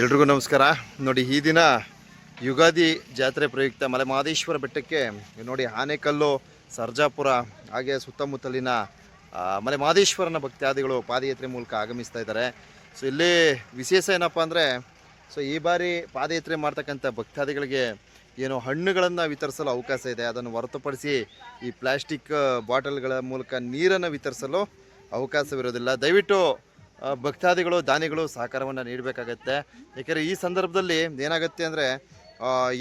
ಎಲ್ರಿಗೂ ನಮಸ್ಕಾರ. ನೋಡಿ, ಈ ದಿನ ಯುಗಾದಿ ಜಾತ್ರೆ ಪ್ರಯುಕ್ತ ಮಲೆ ಮಹದೇಶ್ವರ ಬೆಟ್ಟಕ್ಕೆ ನೋಡಿ, ಆನೆಕಲ್ಲು, ಸರ್ಜಾಪುರ, ಹಾಗೆ ಸುತ್ತಮುತ್ತಲಿನ ಮಲೆ ಮಹದೇಶ್ವರನ ಭಕ್ತಾದಿಗಳು ಪಾದಯಾತ್ರೆ ಮೂಲಕ ಆಗಮಿಸ್ತಾ ಇದ್ದಾರೆ. ಸೊ ಇಲ್ಲಿ ವಿಶೇಷ ಏನಪ್ಪ ಅಂದರೆ ಸೊ ಈ ಬಾರಿ ಪಾದಯಾತ್ರೆ ಮಾಡ್ತಕ್ಕಂಥ ಭಕ್ತಾದಿಗಳಿಗೆ ಏನು ಹಣ್ಣುಗಳನ್ನು ವಿತರಿಸಲು ಅವಕಾಶ ಇದೆ. ಅದನ್ನು ಹೊರತುಪಡಿಸಿ ಈ ಪ್ಲಾಸ್ಟಿಕ್ ಬಾಟಲ್ಗಳ ಮೂಲಕ ನೀರನ್ನು ವಿತರಿಸಲು ಅವಕಾಶವಿರೋದಿಲ್ಲ. ದಯವಿಟ್ಟು ಭಕ್ತಾದಿಗಳು, ದಾನಿಗಳು ಸಹಕಾರವನ್ನು ನೀಡಬೇಕಾಗತ್ತೆ. ಯಾಕೆಂದರೆ ಈ ಸಂದರ್ಭದಲ್ಲಿ ಏನಾಗುತ್ತೆ ಅಂದರೆ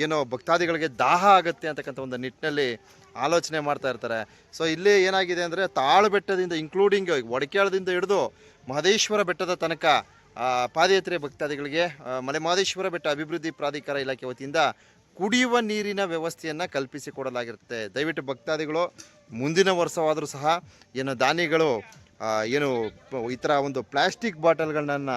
ಏನೋ ಭಕ್ತಾದಿಗಳಿಗೆ ದಾಹ ಆಗುತ್ತೆ ಅಂತಕ್ಕಂಥ ಒಂದು ನಿಟ್ಟಿನಲ್ಲಿ ಆಲೋಚನೆ ಮಾಡ್ತಾ ಇರ್ತಾರೆ. ಸೊ ಇಲ್ಲಿ ಏನಾಗಿದೆ ಅಂದರೆ, ತಾಳು ಬೆಟ್ಟದಿಂದ ಇನ್ಕ್ಲೂಡಿಂಗ್ ಒಡಕ್ಯಾಳದಿಂದ ಹಿಡಿದು ಮಹದೇಶ್ವರ ಬೆಟ್ಟದ ತನಕ ಪಾದಯಾತ್ರೆ ಭಕ್ತಾದಿಗಳಿಗೆ ಮಲೆ ಮಹದೇಶ್ವರ ಬೆಟ್ಟ ಅಭಿವೃದ್ಧಿ ಪ್ರಾಧಿಕಾರ ಇಲಾಖೆ ವತಿಯಿಂದ ಕುಡಿಯುವ ನೀರಿನ ವ್ಯವಸ್ಥೆಯನ್ನು ಕಲ್ಪಿಸಿಕೊಡಲಾಗಿರುತ್ತೆ ದಯವಿಟ್ಟು ಭಕ್ತಾದಿಗಳು, ಮುಂದಿನ ವರ್ಷವಾದರೂ ಸಹ, ಏನು ದಾನಿಗಳು ಏನು ಈ ಥರ ಒಂದು ಪ್ಲಾಸ್ಟಿಕ್ ಬಾಟಲ್ಗಳನ್ನ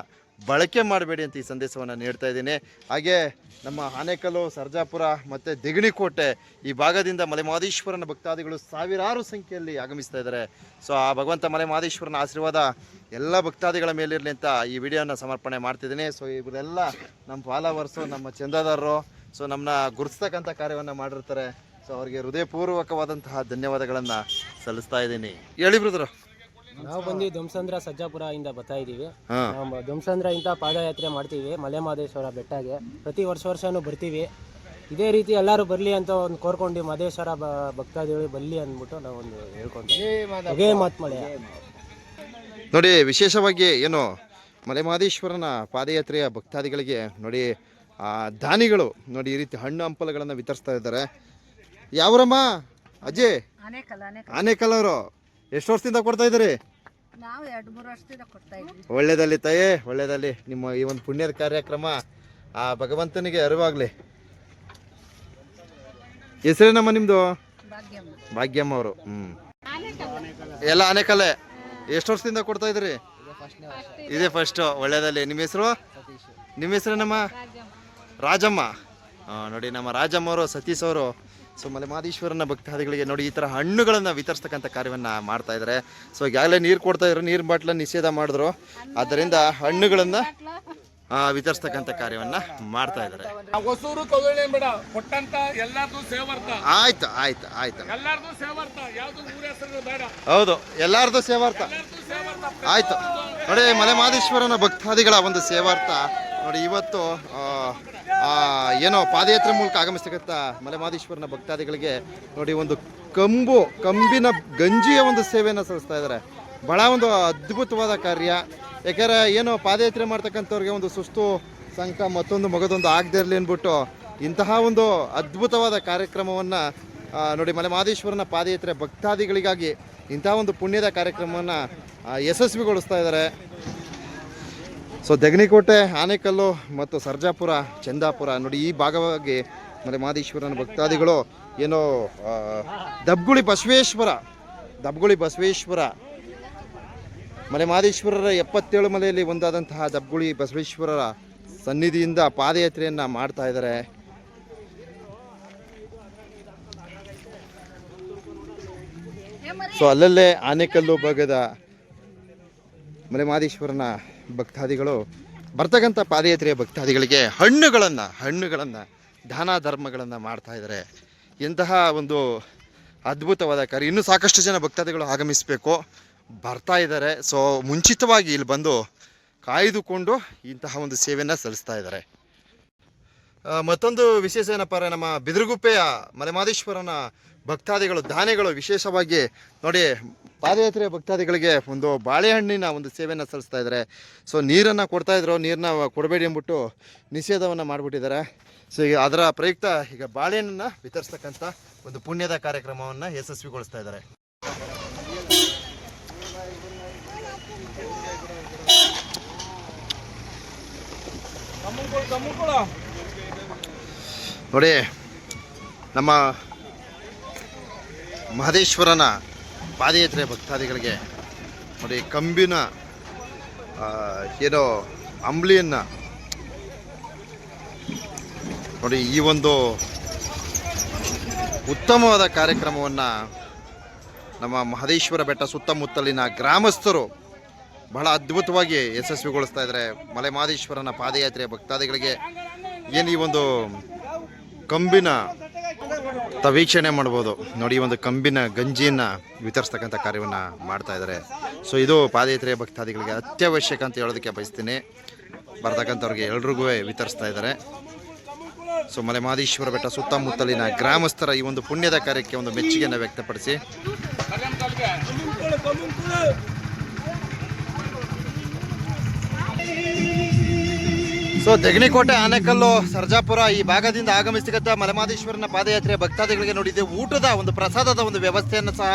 ಬಳಕೆ ಮಾಡಬೇಡಿ ಅಂತ ಈ ಸಂದೇಶವನ್ನು ನೀಡ್ತಾ ಇದ್ದೀನಿ. ಹಾಗೆ ನಮ್ಮ ಆನೇಕಲ್ಲು, ಸರ್ಜಾಪುರ ಮತ್ತು ದಿಗಣಿಕೋಟೆ ಈ ಭಾಗದಿಂದ ಮಲೆ ಮಹದೇಶ್ವರನ ಭಕ್ತಾದಿಗಳು ಸಾವಿರಾರು ಸಂಖ್ಯೆಯಲ್ಲಿ ಆಗಮಿಸ್ತಾ ಇದ್ದಾರೆ. ಸೊ, ಆ ಭಗವಂತ ಮಲೆ ಮಹದೇಶ್ವರನ ಆಶೀರ್ವಾದ ಎಲ್ಲ ಭಕ್ತಾದಿಗಳ ಮೇಲಿರಲಿ ಅಂತ ಈ ವಿಡಿಯೋನ ಸಮರ್ಪಣೆ ಮಾಡ್ತಿದ್ದೀನಿ. ಸೊ, ಇವರೆಲ್ಲ ನಮ್ಮ ಫಾಲೋವರ್ಸು ನಮ್ಮ ಚಂದಾದಾರರು, ಸೊ ನಮ್ಮನ್ನ ಗುರುತಿಸ್ತಕ್ಕಂಥ ಕಾರ್ಯವನ್ನು ಮಾಡಿರ್ತಾರೆ. ಸೊ, ಅವರಿಗೆ ಹೃದಯಪೂರ್ವಕವಾದಂತಹ ಧನ್ಯವಾದಗಳನ್ನು ಸಲ್ಲಿಸ್ತಾ ಇದ್ದೀನಿ. ಹೇಳಿ ಬ್ರದರು. ನಾವು ಬಂದು ಧ್ವಂಸಂದ್ರ ಸಜ್ಜಾಪುರ ಇಂದ ಬರ್ತಾ ಇದೀವಿ ಹಾಂ. ನಾವು ಧ್ವಂಸಂದ್ರ ಇಂದ ಪಾದಯಾತ್ರೆ ಮಾಡ್ತೀವಿ ಮಲೆ ಮಹದೇಶ್ವರ ಬೆಟ್ಟಗೆ. ಪ್ರತಿ ವರ್ಷ ವರ್ಷನೂ ಬರ್ತೀವಿ. ಇದೇ ರೀತಿ ಎಲ್ಲರೂ ಬರಲಿ ಅಂತ ಒಂದು ಕೋರ್ಕೊಂಡು ಮಹದೇಶ್ವರ ಬ ಭಕ್ತಾದಿಗಳು ಬರಲಿ ಅಂದ್ಬಿಟ್ಟು ನಾವು ಒಂದು ಹೇಳ್ಕೊಂತೀವಿ. ಮಾತು ಮಳೆ. ನೋಡಿ ವಿಶೇಷವಾಗಿ ಏನು ಮಲೆ ಮಹದೇಶ್ವರನ ಪಾದಯಾತ್ರೆಯ ಭಕ್ತಾದಿಗಳಿಗೆ ನೋಡಿ ಆ ದಾನಿಗಳು ನೋಡಿ ಈ ರೀತಿ ಹಣ್ಣು ಹಂಪಲುಗಳನ್ನು ವಿತರಿಸ್ತಾ ಇದ್ದಾರೆ. ಯಾವರಮ್ಮ? ಅಜಯ್? ಆನೆ ಆನೇಕಲ್. ಆನೇಕಲ್ ಅವರು. ಎಷ್ಟು ವರ್ಷದಿಂದ ಕೊಡ್ತಾ ಇದ್ದೀರಿ? ನಾವು ಎರಡು ಮೂರು ವರ್ಷದಿಂದ ಕೊಡ್ತಾ ಇದ್ವಿ ಒಳ್ಳೇದಲ್ಲಿ ತಾಯಿ ಒಳ್ಳೇದಲ್ಲಿ. ನಿಮ್ಮ ಈ ಒಂದು ಪುಣ್ಯದ ಕಾರ್ಯಕ್ರಮ ಆ ಭಗವಂತನಿಗೆ ಅರಿವಾಗಲಿ. ಹೆಸರೇನಮ್ಮ ನಿಮ್ಮದು ಭಾಗ್ಯಮ್ಮ. ಅವರು. ಹ್ಞೂ ಎಲ್ಲ ಆನೆಕಲೆ ಎಷ್ಟು ವರ್ಷದಿಂದ ಕೊಡ್ತಾ ಇದ್ರಿ ಇದೇ ಫಸ್ಟು ಒಳ್ಳೇದಲ್ಲಿ. ನಿಮ್ಮ ಹೆಸರು? ನಿಮ್ಮ ಹೆಸರೇನಮ್ಮ ರಾಜಮ್ಮ. ನೋಡಿ ನಮ್ಮ ರಾಜಮ್ಮ ಅವರು ಸತೀಶ್ ಅವರು. ಸೊ ಮಲೆ ಮಹದೇಶ್ವರನ ಭಕ್ತಾದಿಗಳಿಗೆ ನೋಡಿ ಈ ಥರ ಹಣ್ಣುಗಳನ್ನು ವಿತರಿಸ್ತಕ್ಕಂಥ ಕಾರ್ಯವನ್ನು ಮಾಡ್ತಾ ಇದ್ದಾರೆ ಸೊ ಈಗಾಗಲೇ ನೀರು ಕೊಡ್ತಾ ಇದ್ರು ನೀರು ಬಾಟ್ಲ ನಿಷೇಧ ಮಾಡಿದ್ರು. ಅದರಿಂದ ಹಣ್ಣುಗಳನ್ನು ವಿತರಿಸ್ತಕ್ಕಂಥ ಕಾರ್ಯವನ್ನು ಮಾಡ್ತಾ ಇದ್ದಾರೆ ಹೊಸೂರು ತೊಗೊಳ್ಳಿ ಬೇಡ ಕೊಟ್ಟಂತ ಎಲ್ಲಾರ್ದು ಸೇವರ್ತ ಆಯ್ತು ಆಯ್ತು ಆಯ್ತು. ಎಲ್ಲಾರ್ದು ಸೇವರ್ತ ಯಾವ್ದು ಊರ ಹೆಸರು ಬೇಡ. ಹೌದು ಎಲ್ಲಾರ್ದು ಸೇವಾರ್ಥ. ಆಯ್ತು. ನೋಡಿ ಮಲೆ ಮಹದೇಶ್ವರನ ಭಕ್ತಾದಿಗಳ ಒಂದು ಸೇವಾರ್ಥ. ನೋಡಿ ಇವತ್ತು ಏನೋ ಪಾದಯಾತ್ರೆ ಮೂಲಕ ಆಗಮಿಸ್ತಕ್ಕಂಥ ಮಲೆಮಾದೇಶ್ವರನ ಭಕ್ತಾದಿಗಳಿಗೆ ನೋಡಿ, ಒಂದು ಕಂಬು, ಕಂಬಿನ ಗಂಜಿಯ ಒಂದು ಸೇವೆಯನ್ನು ಸಲ್ಲಿಸ್ತಾ ಇದ್ದಾರೆ. ಬಹಳ ಒಂದು ಅದ್ಭುತವಾದ ಕಾರ್ಯ. ಯಾಕಂದರೆ ಏನೋ ಪಾದಯಾತ್ರೆ ಮಾಡ್ತಕ್ಕಂಥವ್ರಿಗೆ ಒಂದು ಸುಸ್ತು, ಸಂಕ, ಮತ್ತೊಂದು ಮಗದೊಂದು ಆಗದೆ ಇರಲಿ ಅಂದ್ಬಿಟ್ಟು ಇಂತಹ ಒಂದು ಅದ್ಭುತವಾದ ಕಾರ್ಯಕ್ರಮವನ್ನು ನೋಡಿ, ಮಲೆಮಾದೇಶ್ವರನ ಪಾದಯತ್ರೆ ಭಕ್ತಾದಿಗಳಿಗಾಗಿ ಇಂತಹ ಒಂದು ಪುಣ್ಯದ ಕಾರ್ಯಕ್ರಮವನ್ನು ಯಶಸ್ವಿಗೊಳಿಸ್ತಾ ಇದ್ದಾರೆ. ಸೊ ದೆಗನಿಕೋಟೆ ಆನೆಕಲ್ಲು ಮತ್ತು ಸರ್ಜಾಪುರ ಚಂದಾಪುರ ನೋಡಿ ಈ ಭಾಗವಾಗಿ ಮಲೆ ಮಾದೇಶ್ವರನ ಭಕ್ತಾದಿಗಳು ಏನೋ ದಬ್ಗುಳಿ ಬಸವೇಶ್ವರ ದಬ್ಗುಳಿ ಬಸವೇಶ್ವರ ಮಲೆ ಮಾದೇಶ್ವರರ ಎಪ್ಪತ್ತೇಳು ಮಲೆಯಲ್ಲಿ ಒಂದಾದಂತಹ ದಬ್ಗುಳಿ ಬಸವೇಶ್ವರರ ಸನ್ನಿಧಿಯಿಂದ ಪಾದಯಾತ್ರೆಯನ್ನು ಮಾಡ್ತಾ ಇದ್ದಾರೆ. ಸೊ ಅಲ್ಲಲ್ಲೇ ಆನೆಕಲ್ಲು ಭಾಗದ ಮಲೆ ಮಹದೇಶ್ವರನ ಭಕ್ತಾದಿಗಳು, ಬರ್ತಕ್ಕಂಥ ಪಾದಯಾತ್ರೆಯ ಭಕ್ತಾದಿಗಳಿಗೆ ಹಣ್ಣುಗಳನ್ನು ಹಣ್ಣುಗಳನ್ನು, ದಾನ ಧರ್ಮಗಳನ್ನು ಮಾಡ್ತಾ ಇದ್ದಾರೆ. ಇಂತಹ ಒಂದು ಅದ್ಭುತವಾದ ಕಾರ್ಯ. ಇನ್ನೂ ಸಾಕಷ್ಟು ಜನ ಭಕ್ತಾದಿಗಳು ಆಗಮಿಸಬೇಕು. ಬರ್ತಾ ಇದ್ದಾರೆ. ಸೊ ಮುಂಚಿತವಾಗಿ ಇಲ್ಲಿ ಬಂದು ಕಾಯ್ದುಕೊಂಡು ಇಂತಹ ಒಂದು ಸೇವೆಯನ್ನು ಸಲ್ಲಿಸ್ತಾ ಇದ್ದಾರೆ. ಮತ್ತೊಂದು ವಿಶೇಷ ಏನಪ್ಪ ನಮ್ಮ ಬಿದಿರುಗುಪ್ಪೆಯ ಮಲೆಮಾದೇಶ್ವರನ ಭಕ್ತಾದಿಗಳು, ದಾನಿಗಳು ವಿಶೇಷವಾಗಿ ನೋಡಿ, ಪಾದಯಾತ್ರೆ ಭಕ್ತಾದಿಗಳಿಗೆ ಒಂದು ಬಾಳೆಹಣ್ಣಿನ ಒಂದು ಸೇವೆಯನ್ನು ಸಲ್ಲಿಸ್ತಾ ಇದ್ದಾರೆ. ಸೊ ನೀರನ್ನು ಕೊಡ್ತಾಯಿದ್ರು ನೀರನ್ನ ಕೊಡಬೇಡಿ ಅಂದ್ಬಿಟ್ಟು ನಿಷೇಧವನ್ನು ಮಾಡಿಬಿಟ್ಟಿದ್ದಾರೆ. ಸೊ ಈಗ ಅದರ ಪ್ರಯುಕ್ತ ಈಗ ಬಾಳೆಹಣ್ಣನ್ನು ವಿತರಿಸ್ತಕ್ಕಂಥ ಒಂದು ಪುಣ್ಯದ ಕಾರ್ಯಕ್ರಮವನ್ನು ಯಶಸ್ವಿಗೊಳಿಸ್ತಾ ಇದ್ದಾರೆ. ನೋಡಿ, ನಮ್ಮ ಮಹದೇಶ್ವರನ ಪಾದಯಾತ್ರೆ ಭಕ್ತಾದಿಗಳಿಗೆ ನೋಡಿ ಕಂಬಿನ ಏನೋ ಅಂಬ್ಲಿಯನ್ನು ನೋಡಿ ಈ ಒಂದು ಉತ್ತಮವಾದ ಕಾರ್ಯಕ್ರಮವನ್ನು ನಮ್ಮ ಮಹದೇಶ್ವರ ಬೆಟ್ಟ ಸುತ್ತಮುತ್ತಲಿನ ಗ್ರಾಮಸ್ಥರು ಬಹಳ ಅದ್ಭುತವಾಗಿ ಯಶಸ್ವಿಗೊಳಿಸ್ತಾ ಇದ್ದಾರೆ. ಮಲೆ ಮಹದೇಶ್ವರನ ಪಾದಯಾತ್ರೆ ಭಕ್ತಾದಿಗಳಿಗೆ ಏನು ಈ ಒಂದು ಕಂಬಿನ ತಾವು ವೀಕ್ಷಣೆ ಮಾಡ್ಬೋದು. ನೋಡಿ ಒಂದು ಕಂಬಿನ ಗಂಜಿಯನ್ನು ವಿತರಿಸ್ತಕ್ಕಂಥ ಕಾರ್ಯವನ್ನು ಮಾಡ್ತಾ ಇದ್ದಾರೆ. ಸೊ ಇದು ಪಾದಯಾತ್ರೆಯ ಭಕ್ತಾದಿಗಳಿಗೆ ಅತ್ಯವಶ್ಯಕ ಅಂತ ಹೇಳೋದಕ್ಕೆ ಬಯಸ್ತೀನಿ. ಬರ್ತಕ್ಕಂಥವ್ರಿಗೆ ಎಲ್ರಿಗೂ ವಿತರಿಸ್ತಾ ಇದ್ದಾರೆ. ಸೊ ಮಲೆ ಮಹದೇಶ್ವರ ಬೆಟ್ಟ ಸುತ್ತಮುತ್ತಲಿನ ಗ್ರಾಮಸ್ಥರ ಈ ಒಂದು ಪುಣ್ಯದ ಕಾರ್ಯಕ್ಕೆ ಒಂದು ಮೆಚ್ಚುಗೆಯನ್ನು ವ್ಯಕ್ತಪಡಿಸಿ. ಸೊ ದೆಗಣಿಕೋಟೆ ಆನೆಕಲ್ಲು, ಸರ್ಜಾಪುರ ಈ ಭಾಗದಿಂದ ಆಗಮಿಸತಕ್ಕಂಥ ಮಲೆಮಾದೇಶ್ವರನ ಪಾದಯಾತ್ರೆ ಭಕ್ತಾದಿಗಳಿಗೆ ನೋಡಿದ್ದೆ. ಊಟದ ಒಂದು ಪ್ರಸಾದದ ಒಂದು ವ್ಯವಸ್ಥೆಯನ್ನು ಸಹ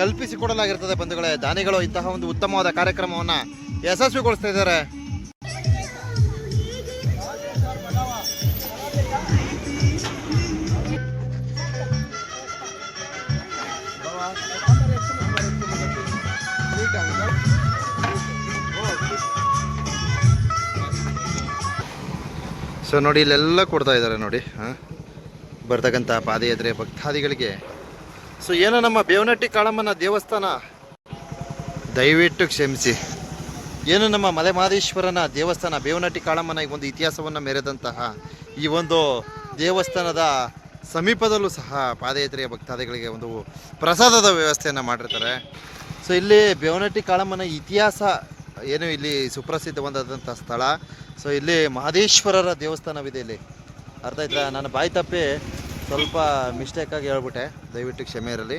ಕಲ್ಪಿಸಿಕೊಡಲಾಗಿರ್ತದೆ ಬಂಧುಗಳೇ. ದಾನಿಗಳು ಇಂತಹ ಒಂದು ಉತ್ತಮವಾದ ಕಾರ್ಯಕ್ರಮವನ್ನು ಯಶಸ್ವಿಗೊಳಿಸ್ತಾ ಇದ್ದಾರೆ. ಸೊ ನೋಡಿ, ಇಲ್ಲೆಲ್ಲ ಕೊಡ್ತಾ ಇದ್ದಾರೆ ನೋಡಿ, ಹಾಂ? ಬರ್ತಕ್ಕಂಥ ಪಾದಯಾತ್ರೆ ಭಕ್ತಾದಿಗಳಿಗೆ. ಸೊ ಏನೋ ನಮ್ಮ ಬೇವನಟ್ಟಿ ಕಾಳಮ್ಮನ ದೇವಸ್ಥಾನ. ದಯವಿಟ್ಟು ಕ್ಷಮಿಸಿ. ಏನು ನಮ್ಮ ಮಲೆಮಾದೇಶ್ವರನ ದೇವಸ್ಥಾನ, ಬೇವನಟ್ಟಿ ಕಾಳಮ್ಮನ ಈ ಒಂದು ಇತಿಹಾಸವನ್ನು ಮೆರೆದಂತಹ ಈ ಒಂದು ದೇವಸ್ಥಾನದ ಸಮೀಪದಲ್ಲೂ ಸಹ ಪಾದಯಾತ್ರೆಯ ಭಕ್ತಾದಿಗಳಿಗೆ ಒಂದು ಪ್ರಸಾದದ ವ್ಯವಸ್ಥೆಯನ್ನು ಮಾಡಿರ್ತಾರೆ. ಸೊ ಇಲ್ಲಿ ಬೇವನಟ್ಟಿ ಕಾಳಮ್ಮನ ಇತಿಹಾಸ ಏನು ಇಲ್ಲಿ ಸುಪ್ರಸಿದ್ಧವಾದಂಥ ಸ್ಥಳ. ಸೊ ಇಲ್ಲಿ ಮಹದೇಶ್ವರರ ದೇವಸ್ಥಾನವಿದೆ ಇಲ್ಲಿ. ಅರ್ಥ ಆಯ್ತಾ? ನಾನು ಬಾಯಿ ತಪ್ಪಿ ಸ್ವಲ್ಪ ಮಿಸ್ಟೇಕಾಗಿ ಹೇಳ್ಬಿಟ್ಟೆ, ದಯವಿಟ್ಟು ಕ್ಷಮೆ ಇರಲಿ.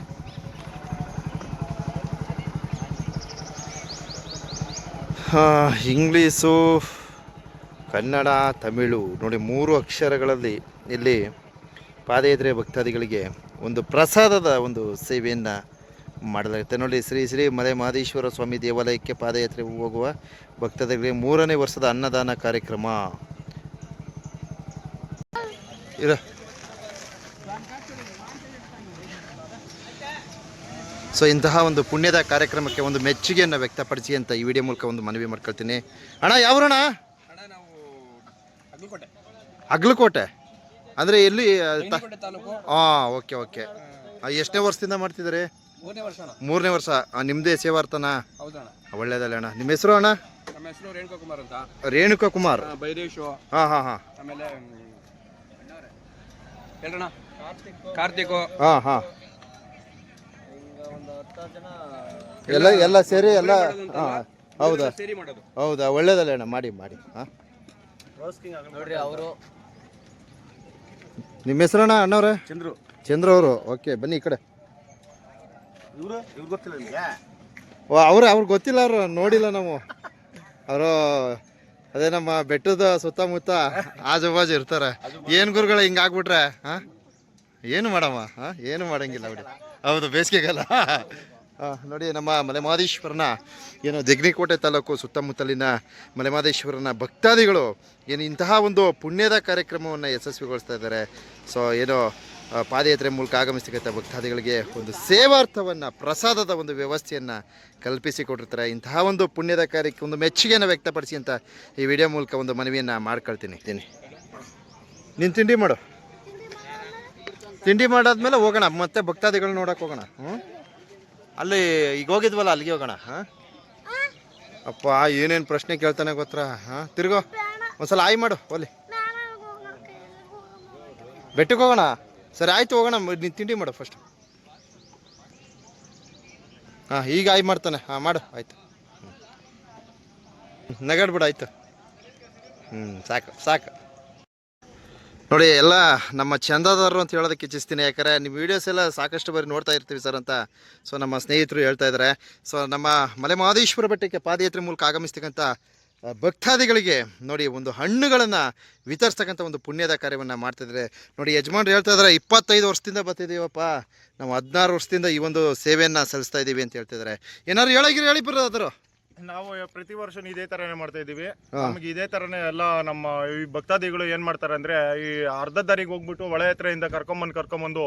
ಇಂಗ್ಲೀಷು, ಕನ್ನಡ, ತಮಿಳು, ನೋಡಿ ಮೂರು ಅಕ್ಷರಗಳಲ್ಲಿ ಇಲ್ಲಿ ಪಾದಯಾತ್ರೆ ಭಕ್ತಾದಿಗಳಿಗೆ ಒಂದು ಪ್ರಸಾದದ ಒಂದು ಸೇವೆಯನ್ನು ಮಾಡಲಾಗುತ್ತೆ. ನೋಡಿ ಶ್ರೀ ಶ್ರೀ ಮಲೆ ಮಹದೇಶ್ವರ ಸ್ವಾಮಿ ದೇವಾಲಯಕ್ಕೆ ಪಾದಯಾತ್ರೆ ಹೋಗುವ ಭಕ್ತಾದಿಗಳಿಗೆ ಮೂರನೇ ವರ್ಷದ ಅನ್ನದಾನ ಕಾರ್ಯಕ್ರಮ. ಇರ. ಸೊ ಇಂತಹ ಒಂದು ಪುಣ್ಯದ ಕಾರ್ಯಕ್ರಮಕ್ಕೆ ಒಂದು ಮೆಚ್ಚುಗೆಯನ್ನು ವ್ಯಕ್ತಪಡಿಸಿ ಅಂತ ಈ ವಿಡಿಯೋ ಮೂಲಕ ಒಂದು ಮನವಿ ಮಾಡ್ಕೊಳ್ತೀನಿ. ಅಣ್ಣ ಯಾವ್ರಣ ಅಗ್ಲಕೋಟೆ ಅಂದರೆ ಎಲ್ಲಿ ಹಾಂ ಓಕೆ ಓಕೆ. ಎಷ್ಟನೇ ವರ್ಷದಿಂದ ಮಾಡ್ತಿದ್ದಾರೆ? ಮೂರನೇ ವರ್ಷ ನಿಮ್ದೇ ಮೂರನೇ ವರ್ಷ. ನಿಮ್ಮದೇ ಸೇವಾರ್ಥನ ಹೌದಣ್ಣ. ಒಳ್ಳೇದಲ್ಲ ಅಣ್ಣ. ನಿಮ್ಮ ಹೆಸರು ಅಣ್ಣ? ನಮ್ಮ ಹೆಸರು ರೇಣುಕಾ ಕುಮಾರ್ ಅಂತ. ರೇಣುಕಾ ಕುಮಾರ್. ಆ, ಬೈರೇಶು. ಹಾಂ ಹಾಂ ಹಾಂ. ಆಮೇಲೆ ಮ್, ಹೇಳ್ರಣ್ಣ? ಕಾರ್ತಿಕ್. ಹಾಂ ಹಾಂ. ಎಲ್ಲ ಎಲ್ಲ ಸೇರಿ ಎಲ್ಲ ಹಾಂ ಹೌದಾ? ಹೌದಾ? ಒಳ್ಳೇದಲ್ಲ ಅಣ್ಣ. ಮಾಡಿ ಮಾಡಿ. ಹಾಂ. ನೋಡ್ರಿ ಅವರು. ನಿಮ್ಮ ಹೆಸರಣ್ಣ ಅಣ್ಣವ್ರೆ? ಚಂದ್ರು. ಚಂದ್ರ ಅವರು. ಓಕೆ ಬನ್ನಿ ಈ ಕಡೆ ಇವರು ಇವ್ರು ಗೊತ್ತಿಲ್ಲ ನಿಮಗೆ ಓ ಅವ್ರು ಅವ್ರಿಗೆ ಗೊತ್ತಿಲ್ಲ ಅವರು ನೋಡಿಲ್ಲ ನಾವು. ಅವರು ಅದೇ ನಮ್ಮ ಬೆಟ್ಟದ ಸುತ್ತಮುತ್ತ ಆಜು ಬಾಜು ಇರ್ತಾರೆ ಏನು ಗುರುಗಳು ಹಿಂಗೆ ಆಗ್ಬಿಟ್ರೆ ಹಾಂ? ಏನು ಮಾಡಮ್ಮ ಹಾಂ? ಏನು ಮಾಡಂಗಿಲ್ಲ ಬಿಡಿ. ಹೌದು ಬೇಸಿಗೆಗಾಲ. ಹಾಂ ನೋಡಿ ನಮ್ಮ ಮಲೆಮಾದೇಶ್ವರನ ಏನು ಜಗ್ನಿಕೋಟೆ ತಾಲೂಕು ಸುತ್ತಮುತ್ತಲಿನ ಮಲೆಮಾದೇಶ್ವರನ ಭಕ್ತಾದಿಗಳು ಏನು ಇಂತಹ ಒಂದು ಪುಣ್ಯದ ಕಾರ್ಯಕ್ರಮವನ್ನು ಯಶಸ್ವಿಗೊಳಿಸ್ತಾ ಇದ್ದಾರೆ. ಸೊ ಏನು ಪಾದಯಾತ್ರೆ ಮೂಲಕ ಆಗಮಿಸ್ತಕ್ಕಂಥ ಭಕ್ತಾದಿಗಳಿಗೆ ಒಂದು ಸೇವಾರ್ಥವನ್ನು ಪ್ರಸಾದದ ಒಂದು ವ್ಯವಸ್ಥೆಯನ್ನು ಕಲ್ಪಿಸಿಕೊಟ್ಟಿರ್ತಾರೆ. ಇಂತಹ ಒಂದು ಪುಣ್ಯದ ಕಾರ್ಯಕ್ಕೆ ಒಂದು ಮೆಚ್ಚುಗೆಯನ್ನು ವ್ಯಕ್ತಪಡಿಸಿ ಅಂತ ಈ ವಿಡಿಯೋ ಮೂಲಕ ಒಂದು ಮನವಿಯನ್ನು ಮಾಡ್ಕೊಳ್ತೀನಿ. ತಿನ್ನಿ. ನೀನು ತಿಂಡಿ ಮಾಡು. ತಿಂಡಿ ಮಾಡಾದ್ಮೇಲೆ ಹೋಗೋಣ. ಮತ್ತೆ ಭಕ್ತಾದಿಗಳು ನೋಡೋಕೆ ಹೋಗೋಣ. ಹ್ಞೂ ಅಲ್ಲಿ ಈಗ ಹೋಗಿದ್ವಲ್ಲ ಅಲ್ಲಿಗೆ ಹೋಗೋಣ. ಹಾಂ? ಅಪ್ಪ ಏನೇನು ಪ್ರಶ್ನೆ ಕೇಳ್ತಾನೆ ಗೊತ್ತಾ? ಹಾಂ? ತಿರ್ಗೋ. ಒಂದ್ಸಲ ಆಯ್ ಮಾಡು ಒಲಿ ಬೆಟ್ಟಕ್ಕೆ ಹೋಗೋಣ? ಸರಿ, ಆಯ್ತು, ಹೋಗೋಣ. ನೀನು ತಿಂಡಿ ಮಾಡು ಫಸ್ಟ್ ಹಾಂ, ಈಗ ಆಯ್ ಮಾಡ್ತಾನೆ. ಹಾಂ, ಮಾಡು, ಆಯ್ತು. ನಗಾಡ್ಬಿಡು ಆಯ್ತು. ಹ್ಞೂ ಸಾಕು ಸಾಕು. ನೋಡಿ, ಎಲ್ಲ ನಮ್ಮ ಚಂದಾದಾರರು ಅಂತ ಹೇಳೋದಕ್ಕೆ ಇಚ್ಛಿಸ್ತೀನಿ. ಯಾಕಂದರೆ ನಿಮ್ಮ ವೀಡಿಯೋಸ್ ಎಲ್ಲ ಸಾಕಷ್ಟು ಬಾರಿ ನೋಡ್ತಾ ಇರ್ತೀವಿ ಸರ್ ಅಂತ. ಸೊ ನಮ್ಮ ಸ್ನೇಹಿತರು ಹೇಳ್ತಾ ಇದ್ದಾರೆ ಸೊ ನಮ್ಮ ಮಲೆ ಮಹದೇಶ್ವರ ಬೆಟ್ಟಕ್ಕೆ ಪಾದಯಾತ್ರೆ ಮೂಲಕ ಆಗಮಿಸ್ತಕ್ಕಂಥ ಭಕ್ತಾದಿಗಳಿಗೆ ನೋಡಿ ಒಂದು ಹಣ್ಣುಗಳನ್ನು ವಿತರಿಸ್ತಕ್ಕಂಥ ಒಂದು ಪುಣ್ಯದ ಕಾರ್ಯವನ್ನು ಮಾಡ್ತಿದ್ದಾರೆ ನೋಡಿ ಯಜಮಾನ್ರು ಹೇಳ್ತಾ ಇದ್ದಾರೆ ಇಪ್ಪತ್ತೈದು ವರ್ಷದಿಂದ ಬರ್ತಿದ್ದೀವಪ್ಪ ನಾವು ಹದಿನಾರು ವರ್ಷದಿಂದ ಈ ಒಂದು ಸೇವೆಯನ್ನು ಸಲ್ಲಿಸ್ತಾ ಇದ್ದೀವಿ ಅಂತ ಹೇಳ್ತಿದ್ದಾರೆ ಏನಾದ್ರು ಹೇಳಗಿರಿ ಹೇಳಿ ಬರೋದಾದ್ರು ನಾವು ಪ್ರತಿ ವರ್ಷ ಇದೇ ತರನೇ ಮಾಡ್ತಾ ಇದೀವಿ. ನಮ್ಗೆ ಇದೇ ತರನೇ ಎಲ್ಲ ನಮ್ಮ ಈ ಭಕ್ತಾದಿಗಳು ಏನ್ ಮಾಡ್ತಾರೆ ಅಂದ್ರೆ ಈ ಅರ್ಧ ದಾರಿಗೆ ಹೋಗ್ಬಿಟ್ಟು ಹೊಳೆ ಹತ್ರ ಇಂದ ಕರ್ಕೊಂಬಂದ್ ಕರ್ಕೊಂಬಂದು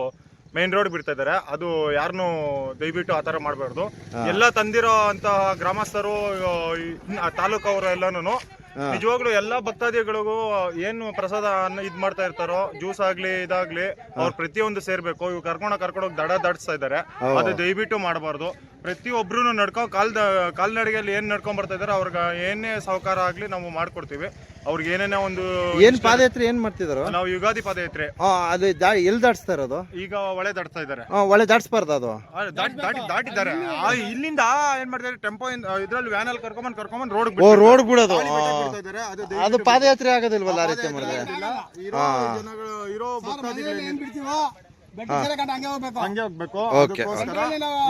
ಮೇನ್ ರೋಡ್ ಬಿಡ್ತಾ ಇದಾರೆ. ಅದು ಯಾರನ್ನು ದಯವಿಟ್ಟು ಆತರ ಮಾಡಬಾರ್ದು. ಎಲ್ಲ ತಂದಿರೋ ಅಂತ ಗ್ರಾಮಸ್ಥರು ತಾಲೂಕು ಅವರು ಎಲ್ಲಾನು ನಿಜವಾಗ್ಲೂ ಎಲ್ಲಾ ಭಕ್ತಾದಿಗಳಿಗೂ ಏನು ಪ್ರಸಾದ ಅನ್ನ ಇದ್ ಮಾಡ್ತಾ ಇರ್ತಾರೋ ಜ್ಯೂಸ್ ಆಗ್ಲಿ ಇದಾಗ್ಲಿ ಅವ್ರು ಪ್ರತಿಯೊಂದು ಸೇರ್ಬೇಕು. ಇವ್ ಕರ್ಕೊಂಡ ಕರ್ಕೊಂಡೋಗಿ ದಡ ದಾಟಿಸ್ತಾ ಇದಾರೆ. ಅದು ದಯವಿಟ್ಟು ಮಾಡಬಾರ್ದು. ಪ್ರತಿಯೊಬ್ರು ನಡ್ಕೊ ಕಾಲ್ ಕಾಲ್ನಡಿಗೆಯಲ್ಲಿ ಏನ್ ನಡ್ಕೊಂಡ್ ಬರ್ತಾ ಇದಾರೆ ಅವ್ರಿಗೆ ಏನೇ ಸಹಕಾರ ಆಗ್ಲಿ ನಾವು ಮಾಡ್ಕೊಡ್ತೀವಿ. ಅವ್ರಿಗೆ ಏನೇನೋ ಒಂದು ಏನ್ ಪಾದಯಾತ್ರೆ ಏನ್ ಮಾಡ್ತಿದಾರೋ? ನಾವು ಯುಗಾದಿ ಪಾದಯಾತ್ರೆ. ಆ, ಅದು ದಾ ಎಲ್ಲಿ ದಾಟಿಸ್ತಾ ಇರೋದು? ಈಗ ಒಳೆ ದಾಟ್ತಾ ಇದ್ದಾರೆ. ಆ, ಒಳ್ಳೆ ದಾಟಿಸ್ಬಾರ್ದು ಅದು. ದಾಟಿ ದಾಟಿ ದಾಟಿದ್ದಾರೆ. ಆ, ಇಲ್ಲಿಂದ ಏನ್ ಮಾಡ್ತಾರೆ ಟೆಂಪೋ ಇದ್ರಲ್ಲಿ ವ್ಯಾನ್ ಅಲ್ಲಿ ಕರ್ಕೊಂಬಂದ್ ಕರ್ಕೊಂಬಂದ್ ರೋಡ್ ಓ ರೋಡ್ ಬಿಡೋದು. ಆ, ಅದು ಅದು ಪಾದಯಾತ್ರೆ ಆಗೋದಿಲ್ವಲ್ಲ ಆ ರೀತಿ ಮಾಡಿದ್ರೆ? ಇರೋ ಜನಗಳು ಇರೋ ಭಕ್ತಾದಿಗಳು ಹಂಗೆ ಹೋಗ್ಬೇಕು. Okay, ಅದಕ್ಕೋಸ್ಕರ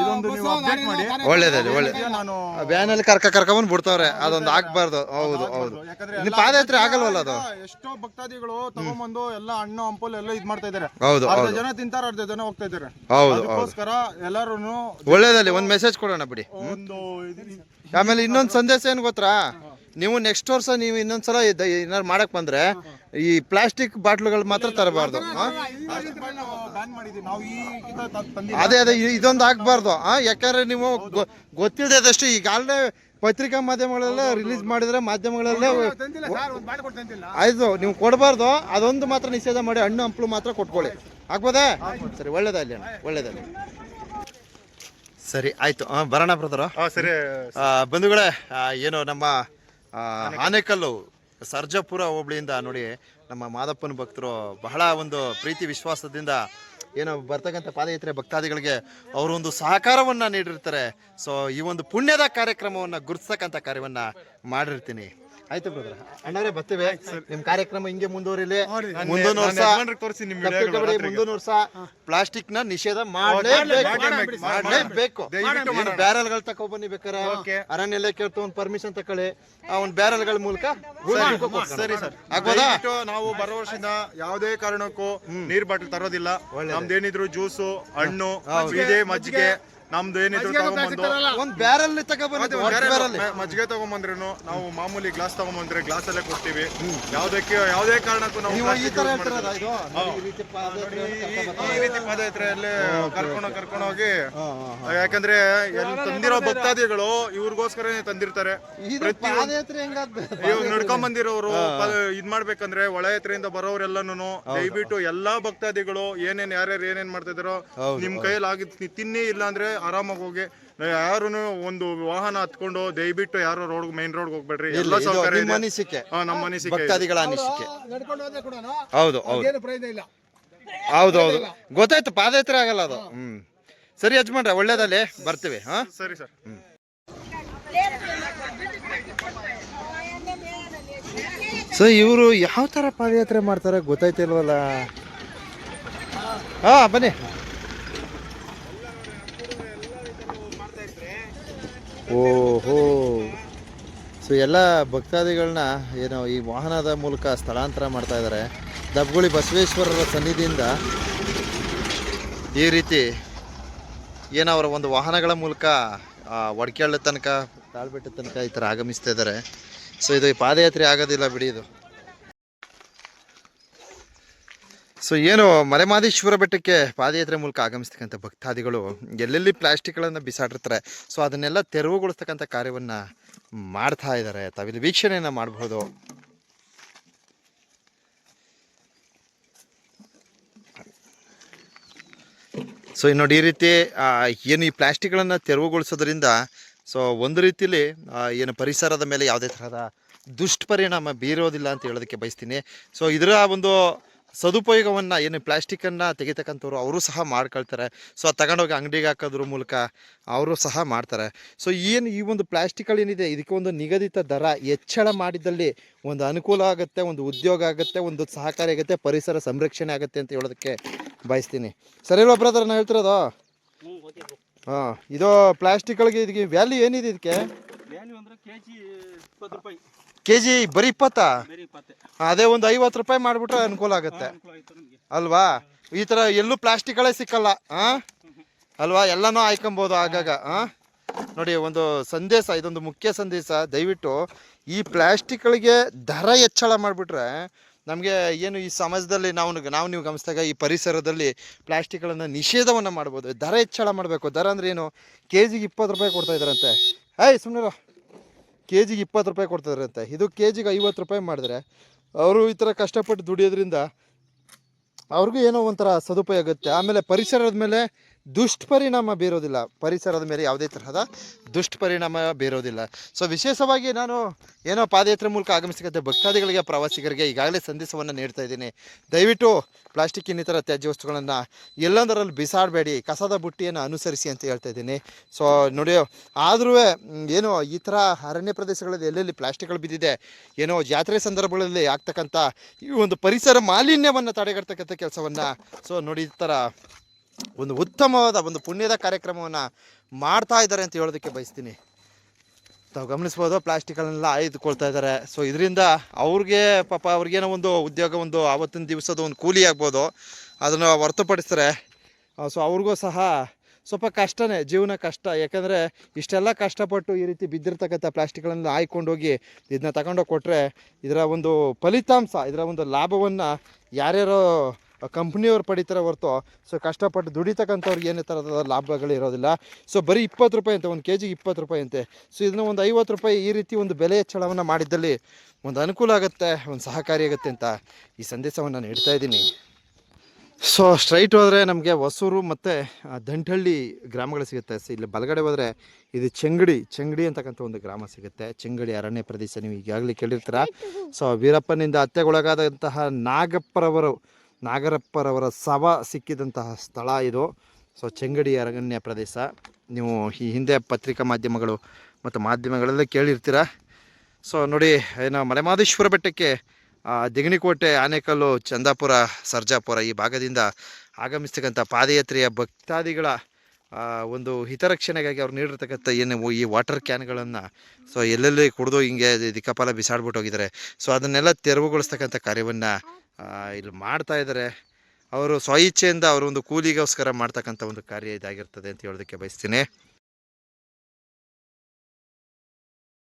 ಇದೊಂದು ನೀವು ಅಪ್ಡೇಟ್ ಮಾಡಿ. ಒಳ್ಳೇದಲ್ಲಿ ಒಳ್ಳೆ ನಾನು ವ್ಯಾನ್ ಅಲ್ಲಿ ಕರ್ಕ ಕರ್ಕೊಂಡ್ ಬಿಡ್ತಾವ್ರೆ. ಅದೊಂದು ಆಗ್ಬಾರ್ದು ಹೌದು ಹೌದು. ಯಾಕಂದ್ರೆ ಇನ್ನು ಎಲ್ಲ ಪಾದಯಾತ್ರೆ ಆಗಲ್ವಲ್ಲ ಅದು? ಎಷ್ಟೋ ಭಕ್ತಾದಿಗಳು ತಗೊಂಬಂದು ಎಲ್ಲ ಹಣ್ಣು ಹಂಪಲು ಎಲ್ಲ ಇದ್ ಮಾಡ್ತಾ ಇದಾರೆ ಹೌದು ಅರ್ಧ ಹೌದು. ಜನ ತಿಂತಾರ ಅರ್ಧ ಜನ ಹೋಗ್ತಾ ಇದಾರೆ ಹೌದು ಹೌದು. ಅದಕ್ಕೋಸ್ಕರ ಎಲ್ಲಾರು ಒಳ್ಳೇದಲ್ಲಿ ಒಂದ್ ಮೆಸೇಜ್ ಕೊಡೋಣ ಬಿಡಿ. ಒಂದು ಇದು- ಆಮೇಲೆ ಇನ್ನೊಂದು ಸಂದೇಶ ಏನ್ ಗೊತ್ತಾ? ನೀವು ನೆಕ್ಸ್ಟ್ ವರ್ಷ ನೀವು ಇನ್ನೊಂದ್ಸಲ ಏನಾದ್ರು ಏನಾರು ಮಾಡಕ್ ಬಂದ್ರೆ ಈ ಪ್ಲಾಸ್ಟಿಕ್ ಬಾಟ್ಲುಗಳು ಮಾತ್ರ ತರಬಾರ್ದು ಬ್ಯಾನ್ ಮಾಡಿದೀವಿ. ನಾವು ಈ ಕಿತ ತ- ಅದೇ ಅದೇ ಇದೊಂದು ಆಗ್ಬಾರ್ದು ಆ? ಯಾಕಂದ್ರೆ ನೀವು ಗೊ- ಗೊತ್ತಿಲ್ಲದಷ್ಟು ಈಗಾಗಲೇ ಪತ್ರಿಕಾ ಮಾಧ್ಯಮಗಳೆಲ್ಲ ರಿಲೀಸ್ ಮಾಡಿದ್ರೆ ಮಾಧ್ಯಮಗಳೆಲ್ಲ ಆಯ್ತು ನೀವು ಕೊಡಬಾರ್ದು ಅದೊಂದು ಮಾತ್ರ ನಿಷೇಧ ಮಾಡಿ ಹಣ್ಣು ಹಂಪಲು ಮಾತ್ರ ಕೊಟ್ಕೊಳ್ಳಿ. ಆಗ್ಬೋದಾ? ಸರಿ ಒಳ್ಳೇದಲ್ಲಿ ಒಳ್ಳೇದಲ್ಲಿ ಸರಿ ಆಯ್ತು ಬರೋಣ ಬ್ರದರ. ಸರಿ ಬಂಧುಗಳೇ ಏನು ನಮ್ಮ ಆನೆಕಲ್ಲು. ಸರ್ಜಾಪುರ ಹೋಬಳಿಯಿಂದ ನೋಡಿ ನಮ್ಮ ಮಾದಪ್ಪನ ಭಕ್ತರು ಬಹಳ ಒಂದು ಪ್ರೀತಿ ವಿಶ್ವಾಸದಿಂದ ಏನೋ ಬರ್ತಕ್ಕಂಥ ಪಾದಯಾತ್ರೆ ಭಕ್ತಾದಿಗಳಿಗೆ ಅವರು ಒಂದು ಸಹಕಾರವನ್ನು ನೀಡಿರ್ತಾರೆ. ಸೊ ಈ ಒಂದು ಪುಣ್ಯದ ಕಾರ್ಯಕ್ರಮವನ್ನು ಗುರುತಿಸ್ತಕ್ಕಂಥ ಕಾರ್ಯವನ್ನು ಮಾಡಿರ್ತೀನಿ. ಆಯ್ತು ಬ್ರದರ್ ಅಣ್ಣಾರೆ ಬರ್ತೇವೆ. ನಿಮ್ ಕಾರ್ಯಕ್ರಮ ಹಿಂಗೆ ಮುಂದುವರಿಲಿ. ಮುಂದೊಂದು ವರ್ಷ ತೋರಿಸಿ ನಿಮ್ಮ ಮುಂದೊಂದು. ವರ್ಷ ಪ್ಲಾಸ್ಟಿಕ್ನ ನಿಷೇಧ ಮಾಡಲೇಬೇಕು. ಬ್ಯಾರಲ್ ಮಾಡಲೇಬೇಕು ದಯವಿಟ್ಟು ಬನ್ನಿ ಬೇಕಾರ. ಅರಣ್ಯ ಇಲಾಖೆ ಒಂದು ಪರ್ಮಿಷನ್ ತಕೊಳ್ಳಿ. ಆ ಒಂದು ಬ್ಯಾರಲ್ಗಳ ಮೂಲಕ ಸರಿ. ಸರ್ ಆಗ್ಬೋದಾ? ನಾವು ಬರೋ ವರ್ಷದಿಂದ ಯಾವುದೇ ಕಾರಣಕ್ಕೂ ನೀರ್ ಬಾಟಲ್ ತರೋದಿಲ್ಲ. ನಮ್ದೇನಿದ್ರು ಜ್ಯೂಸು ಹಣ್ಣು ಮಜ್ಜಿಗೆ ನಮ್ದು ಏನಿದ್ರು ತಗೊಂಬಂದು ಒಂದ್ ಬ್ಯಾರಲ್ ತಗೊಂಡ್ಬಂದ್ರೆ ಮಜ್ಜಿಗೆ ತಗೊಂಬಂದ್ರುನು ನಾವು ಮಾಮೂಲಿ ಗ್ಲಾಸ್ ತಗೊಂಬಂದ್ರೆ ಗ್ಲಾಸ್ ಅಲ್ಲೇ ಕೊಡ್ತೀವಿ. ಯಾವ್ದಕ್ಕೆ ಯಾವ್ದೇ ಕಾರಣಕ್ಕೂ ನಾವು ನೀವು ಈ ತರ ಹೇಳ್ತಿರೋದಾ ಇದು? ಈ ರೀತಿ ಪಾದಯಾತ್ರೆಯಲ್ಲಿ ಕರ್ಕೊಂಡು ಕರ್ಕೊಂಡು ಹೋಗಿ ಯಾಕಂದ್ರೆ ಎಲ್ಲಿ ತಂದಿರೋ ಭಕ್ತಾದಿಗಳು ಇವ್ರಿಗೋಸ್ಕರನೇ ತಂದಿರ್ತಾರೆ. ಇವಾಗ ನಡ್ಕೊಂಡ್ ಬಂದಿರೋರು ಇದ್ ಮಾಡ್ಬೇಕಂದ್ರೆ ಒಳ ಯಾತ್ರೆಯಿಂದ ಬರೋರೆಲ್ಲನು ದಯವಿಟ್ಟು ಎಲ್ಲಾ ಭಕ್ತಾದಿಗಳು ಏನೇನ್ ಯಾರ್ಯಾರು ಏನೇನ್ ಮಾಡ್ತಾ ಇದಾರೋ ನಿಮ್ ಕೈಯಲ್ಲಿ ಆಗಿ ತಿನ್ನೇ ತಿನ್ನಿ ಇಲ್ಲ ಅಂದ್ರೆ ಆರಾಮಾಗಿ ಹೋಗಿ ಯಾರು ಒಂದು ವಾಹನ ಹತ್ಕೊಂಡು ದಯವಿಟ್ಟು ಯಾರು ರೋಡ್ ಮೈನ್ ರೋಡ್ ಹೋಗ್ಬೇಡ್ರಿ. ಎಲ್ಲ ಸೌಕರ್ಯ ಇದೆ. ಅನಿಸಿಕೆ ಹಾ, ನಮ್ಮ ಅನಿಸಿಕೆ ಇದೆ. ಭಕ್ತಾದಿಗಳ ಅನಿಸಿಕೆ. ನಡ್ಕೊಂಡು ಹೋದ್ರೆ ಕೂಡ ಹೌದು ಹೌದು. ಏನು ಪ್ರಯೋಜನ ಇಲ್ಲ. ಹೌದು ಹೌದು. ಗೊತ್ತಾಯ್ತು ಪಾದಯಾತ್ರೆ ಆಗಲ್ಲ ಅದು. ಹ್ಮ್. ಸರಿ ಯಜಮಾನ್ರೆ ಒಳ್ಳೇದಲ್ಲಿ ಬರ್ತೀವಿ ಹಾ? ಸರಿ ಸರ್. ಸೊ ಇವರು ಯಾವ ತರ ಪಾದಯಾತ್ರೆ ಮಾಡ್ತಾರೆ ಗೊತ್ತಾಯ್ತಿಲ್ವಲ್ಲ? ಹಾ ಬನ್ನಿ. ಓಹೋ. ಸೊ ಎಲ್ಲ ಭಕ್ತಾದಿಗಳನ್ನ ಏನು, ಈ ವಾಹನದ ಮೂಲಕ ಸ್ಥಳಾಂತರ ಮಾಡ್ತಾ ಇದ್ದಾರೆ ದಬ್ಗುಳಿ ಬಸವೇಶ್ವರರ ಸನ್ನಿಧಿಯಿಂದ ಈ ರೀತಿ ಏನೋ ಅವರ ಒಂದು ವಾಹನಗಳ ಮೂಲಕ ಒಡ್ಕೆಳ್ಳ ತನಕ, ತಾಳ್ಬೆಟ್ಟ ತನಕ ಈ ಥರ ಆಗಮಿಸ್ತಾ ಇದ್ದಾರೆ ಸೊ ಇದು ಪಾದಯಾತ್ರೆ ಆಗೋದಿಲ್ಲ ಬಿಡಿ ಇದು. ಸೊ ಏನು ಮಲೆಮಾದೇಶ್ವರ ಬೆಟ್ಟಕ್ಕೆ ಪಾದಯಾತ್ರೆ ಮೂಲಕ ಆಗಮಿಸ್ತಕ್ಕಂಥ ಭಕ್ತಾದಿಗಳು ಎಲ್ಲೆಲ್ಲಿ ಪ್ಲಾಸ್ಟಿಕ್ಗಳನ್ನು ಬಿಸಾಡಿರ್ತಾರೆ ಸೊ ಅದನ್ನೆಲ್ಲ ತೆರವುಗೊಳಿಸ್ತಕ್ಕಂಥ ಕಾರ್ಯವನ್ನು ಮಾಡ್ತಾ ಇದ್ದಾರೆ. ತಾವಿಲ್ಲಿ ವೀಕ್ಷಣೆಯನ್ನು ಮಾಡಬಹುದು ಸೊ ನೋಡಿ ಈ ರೀತಿ ಏನು ಈ ಪ್ಲಾಸ್ಟಿಕ್ಗಳನ್ನು ತೆರವುಗೊಳಿಸೋದ್ರಿಂದ ಸೊ ಒಂದು ರೀತಿಯಲ್ಲಿ ಏನು ಪರಿಸರದ ಮೇಲೆ ಯಾವುದೇ ಥರದ ದುಷ್ಪರಿಣಾಮ ಬೀರೋದಿಲ್ಲ ಅಂತ ಹೇಳೋದಕ್ಕೆ ಬಯಸ್ತೀನಿ. ಸೊ ಇದರ ಒಂದು ಸದುಪಯೋಗವನ್ನು ಏನು ಪ್ಲಾಸ್ಟಿಕನ್ನು ತೆಗಿತಕ್ಕಂಥವ್ರು ಅವರು ಸಹ ಮಾಡ್ಕೊಳ್ತಾರೆ. ಸೊ, ಅದು ತಗೊಂಡೋಗಿ ಅಂಗಡಿಗೆ ಹಾಕೋದ್ರ ಮೂಲಕ ಅವರು ಸಹ ಮಾಡ್ತಾರೆ. ಸೊ, ಏನು ಈ ಒಂದು ಪ್ಲಾಸ್ಟಿಕ್ಗಳೇನಿದೆ ಇದಕ್ಕೆ ಒಂದು ನಿಗದಿತ ದರ ಹೆಚ್ಚಳ ಮಾಡಿದಲ್ಲಿ ಒಂದು ಅನುಕೂಲ ಆಗುತ್ತೆ, ಒಂದು ಉದ್ಯೋಗ ಆಗುತ್ತೆ, ಒಂದು ಸಹಕಾರಿ ಆಗುತ್ತೆ, ಪರಿಸರ ಸಂರಕ್ಷಣೆ ಆಗುತ್ತೆ ಅಂತ ಹೇಳೋದಕ್ಕೆ ಬಯಸ್ತೀನಿ. ಸರಿ ಇಲ್ಲ ಬ್ರದರ್, ನಾನು ಹೇಳ್ತಿರೋದು? ಹಾಂ, ಇದು ಪ್ಲಾಸ್ಟಿಕ್ಗಳಿಗೆ ಇದಕ್ಕೆ ವ್ಯಾಲ್ಯೂ ಏನಿದೆ ಇದಕ್ಕೆ? ಕೆ ಜಿ ಬರೀ ಇಪ್ಪತ್ತಾ? ಅದೇ ಒಂದು ಐವತ್ತು ರೂಪಾಯಿ ಮಾಡಿಬಿಟ್ರೆ ಅನುಕೂಲ ಆಗುತ್ತೆ. ಅಲ್ವಾ? ಈ ಥರ ಎಲ್ಲೂ ಪ್ಲಾಸ್ಟಿಕ್ಗಳೇ ಸಿಕ್ಕಲ್ಲ ಹಾಂ ಅಲ್ವಾ? ಎಲ್ಲನೂ ಆಯ್ಕೊಬೋದು ಆಗಾಗ ಹಾಂ ನೋಡಿ ಒಂದು ಸಂದೇಶ ಇದೊಂದು ಮುಖ್ಯ ಸಂದೇಶ. ದಯವಿಟ್ಟು ಈ ಪ್ಲಾಸ್ಟಿಕ್ಗಳಿಗೆ ದರ ಹೆಚ್ಚಳ ಮಾಡಿಬಿಟ್ರೆ ನಮಗೆ ಏನು ಈ ಸಮಾಜದಲ್ಲಿ ನಾವು ನಾವು ನೀವು ಗಮನಿಸಿದಾಗ ಈ ಪರಿಸರದಲ್ಲಿ ಪ್ಲಾಸ್ಟಿಕ್ಗಳನ್ನು ನಿಷೇಧವನ್ನು ಮಾಡ್ಬೋದು. ದರ ಹೆಚ್ಚಳ ಮಾಡಬೇಕು. ದರ ಅಂದ್ರೆ ಏನು? ಕೆ ಜಿಗೆ ಇಪ್ಪತ್ತು ರೂಪಾಯಿ ಕೊಡ್ತಾ ಇದ್ದಾರಂತೆ. ಏಯ್ ಸುಮ್ಮನೆ ಕೆ ಜಿಗೆ ಇಪ್ಪತ್ತು ರೂಪಾಯಿ ಕೊಡ್ತಾರಂತೆ ಇದು ಕೆ ಜಿಗೆ ಐವತ್ತು ರೂಪಾಯಿ ಮಾಡಿದ್ರೆ ಅವರು ಈ ಥರ ಕಷ್ಟಪಟ್ಟು ದುಡಿಯೋದ್ರಿಂದ ಅವ್ರಿಗೂ ಏನೋ ಒಂಥರ ಸದುಪಯೋಗ ಆಗುತ್ತೆ. ಆಮೇಲೆ ಪರಿಸರದ ಮೇಲೆ ದುಷ್ಪರಿಣಾಮ ಬೀರೋದಿಲ್ಲ. ಪರಿಸರದ ಮೇಲೆ ಯಾವುದೇ ತರಹದ ದುಷ್ಪರಿಣಾಮ ಬೀರೋದಿಲ್ಲ. ಸೊ ವಿಶೇಷವಾಗಿ ನಾನು ಏನೋ ಪಾದಯಾತ್ರೆ ಮೂಲಕ ಆಗಮಿಸಿದಂಥ ಭಕ್ತಾದಿಗಳಿಗೆ, ಪ್ರವಾಸಿಗರಿಗೆ ಈಗಾಗಲೇ ಸಂದೇಶವನ್ನು ನೀಡ್ತಾ ಇದ್ದೀನಿ. ದಯವಿಟ್ಟು ಪ್ಲಾಸ್ಟಿಕ್ ಇನ್ನಿತರ ತ್ಯಾಜ್ಯ ವಸ್ತುಗಳನ್ನು ಎಲ್ಲೊಂದರಲ್ಲಿ ಬಿಸಾಡಬೇಡಿ. ಕಸದ ಬುಟ್ಟಿಯನ್ನು ಅನುಸರಿಸಿ ಅಂತ ಹೇಳ್ತಾ ಇದ್ದೀನಿ. ಸೊ ನೋಡಿ, ಆದರೂ ಏನೋ ಈ ಥರ ಅರಣ್ಯ ಪ್ರದೇಶಗಳಲ್ಲಿ ಎಲ್ಲೆಲ್ಲಿ ಪ್ಲಾಸ್ಟಿಕ್ಗಳು ಬಿದ್ದಿದೆ, ಏನೋ ಜಾತ್ರೆ ಸಂದರ್ಭಗಳಲ್ಲಿ ಆಗ್ತಕ್ಕಂಥ ಈ ಒಂದು ಪರಿಸರ ಮಾಲಿನ್ಯವನ್ನು ತಡೆಗಟ್ಟತಕ್ಕಂಥ ಕೆಲಸವನ್ನು ಸೊ ನೋಡಿ, ಈ ಥರ ಒಂದು ಉತ್ತಮವಾದ ಒಂದು ಪುಣ್ಯದ ಕಾರ್ಯಕ್ರಮವನ್ನು ಮಾಡ್ತಾ ಇದ್ದಾರೆ ಅಂತ ಹೇಳೋದಕ್ಕೆ ಬಯಸ್ತೀನಿ. ತಾವು ಗಮನಿಸ್ಬೋದು ಪ್ಲಾಸ್ಟಿಕ್ಗಳನ್ನೆಲ್ಲ ಆಯ್ದುಕೊಳ್ತಾ ಇದ್ದಾರೆ. ಸೊ ಇದರಿಂದ ಅವ್ರಿಗೆ ಪಾಪ ಅವ್ರಿಗೇನೋ ಒಂದು ಉದ್ಯೋಗ, ಒಂದು ಆವತ್ತಿನ ದಿವಸದ ಒಂದು ಕೂಲಿ ಆಗ್ಬೋದು. ಅದನ್ನು ಹೊರತುಪಡಿಸ್ತಾರೆ. ಸೊ ಅವ್ರಿಗೂ ಸಹ ಸ್ವಲ್ಪ ಕಷ್ಟನೇ, ಜೀವನ ಕಷ್ಟ. ಯಾಕಂದರೆ ಇಷ್ಟೆಲ್ಲ ಕಷ್ಟಪಟ್ಟು ಈ ರೀತಿ ಬಿದ್ದಿರ್ತಕ್ಕಂಥ ಪ್ಲಾಸ್ಟಿಕ್ಗಳನ್ನು ಆಯ್ಕೊಂಡೋಗಿ ಇದನ್ನ ತಗೊಂಡೋಗಿ ಕೊಟ್ಟರೆ ಇದರ ಒಂದು ಫಲಿತಾಂಶ, ಇದರ ಒಂದು ಲಾಭವನ್ನು ಯಾರ್ಯಾರೋ ಕಂಪ್ನಿಯವ್ರು ಪಡಿತಾರೆ ಹೊರತು. ಸೊ ಕಷ್ಟಪಟ್ಟು ದುಡಿತಕ್ಕಂಥವ್ರಿಗೆ ಏನೇ ಥರದ ಲಾಭಗಳು ಇರೋದಿಲ್ಲ. ಸೊ ಬರೀ ಇಪ್ಪತ್ತು ರೂಪಾಯಿ ಅಂತೆ, ಒಂದು ಕೆ ಜಿಗೆ ಇಪ್ಪತ್ತು ರೂಪಾಯಿ ಅಂತೆ. ಸೊ ಇದನ್ನ ಒಂದು ಐವತ್ತು ರೂಪಾಯಿ ಈ ರೀತಿ ಒಂದು ಬೆಲೆ ಹೆಚ್ಚಳವನ್ನು ಮಾಡಿದ್ದಲ್ಲಿ ಒಂದು ಅನುಕೂಲ ಆಗುತ್ತೆ, ಒಂದು ಸಹಕಾರಿ ಆಗುತ್ತೆ ಅಂತ ಈ ಸಂದೇಶವನ್ನು ನಾನು ಇಡ್ತಾ ಇದ್ದೀನಿ. ಸೊ ಸ್ಟ್ರೈಟ್ ಹೋದರೆ ನಮಗೆ ಹೊಸೂರು ಮತ್ತು ದಂಟಹಳ್ಳಿ ಗ್ರಾಮಗಳು ಸಿಗುತ್ತೆ. ಸೊ ಇಲ್ಲಿ ಬಲಗಡೆ ಹೋದರೆ ಇದು ಚೆಂಗಡಿ ಚೆಂಗಡಿ ಅಂತಕ್ಕಂಥ ಒಂದು ಗ್ರಾಮ ಸಿಗುತ್ತೆ. ಚೆಂಗಡಿ ಅರಣ್ಯ ಪ್ರದೇಶ ನೀವು ಈಗಾಗಲೇ ಕೇಳಿರ್ತೀರ. ಸೊ ವೀರಪ್ಪನಿಂದ ಹತ್ಯೆಗೊಳಗಾದಂತಹ ನಾಗಪ್ಪರವರು ನಾಗರಪ್ಪರವರ ಸವ ಸಿಕ್ಕಿದಂತಹ ಸ್ಥಳ ಇದು. ಸೊ ಚೆಂಗಡಿ ಅರಣ್ಯ ಪ್ರದೇಶ. ನೀವು ಈ ಹಿಂದೆ ಪತ್ರಿಕಾ ಮಾಧ್ಯಮಗಳು ಮತ್ತು ಮಾಧ್ಯಮಗಳೆಲ್ಲ ಕೇಳಿರ್ತೀರ. ಸೊ ನೋಡಿ, ಏನು ಮಲೆಮಾದೇಶ್ವರ ಬೆಟ್ಟಕ್ಕೆ ದಿಗಣಿಕೋಟೆ, ಆನೇಕಲ್ಲು, ಚಂದಾಪುರ, ಸರ್ಜಾಪುರ ಈ ಭಾಗದಿಂದ ಆಗಮಿಸ್ತಕ್ಕಂಥ ಪಾದಯಾತ್ರೆಯ ಭಕ್ತಾದಿಗಳ ಒಂದು ಹಿತರಕ್ಷಣೆಗಾಗಿ ಅವ್ರು ನೀಡಿರ್ತಕ್ಕಂಥ ಏನು ಈ ವಾಟರ್ ಕ್ಯಾನ್ಗಳನ್ನು, ಸೊ ಎಲ್ಲೆಲ್ಲಿ ಕುಡಿದು ಹಿಂಗೆ ದಿಕ್ಕಪಾಲ ಬಿಸಾಡ್ಬಿಟ್ಟು ಹೋಗಿದ್ದಾರೆ. ಸೊ ಅದನ್ನೆಲ್ಲ ತೆರವುಗೊಳಿಸ್ತಕ್ಕಂಥ ಕಾರ್ಯವನ್ನು ಇಲ್ಲಿ ಮಾಡ್ತಾ ಇದ್ದಾರೆ. ಅವರು ಸ್ವಇಚ್ಛೆಯಿಂದ ಅವರು ಒಂದು ಕೂಲಿಗೋಸ್ಕರ ಮಾಡ್ತಕ್ಕಂಥ ಒಂದು ಕಾರ್ಯ ಇದಾಗಿರ್ತದೆ ಅಂತ ಹೇಳೋದಕ್ಕೆ ಬಯಸ್ತೀನಿ.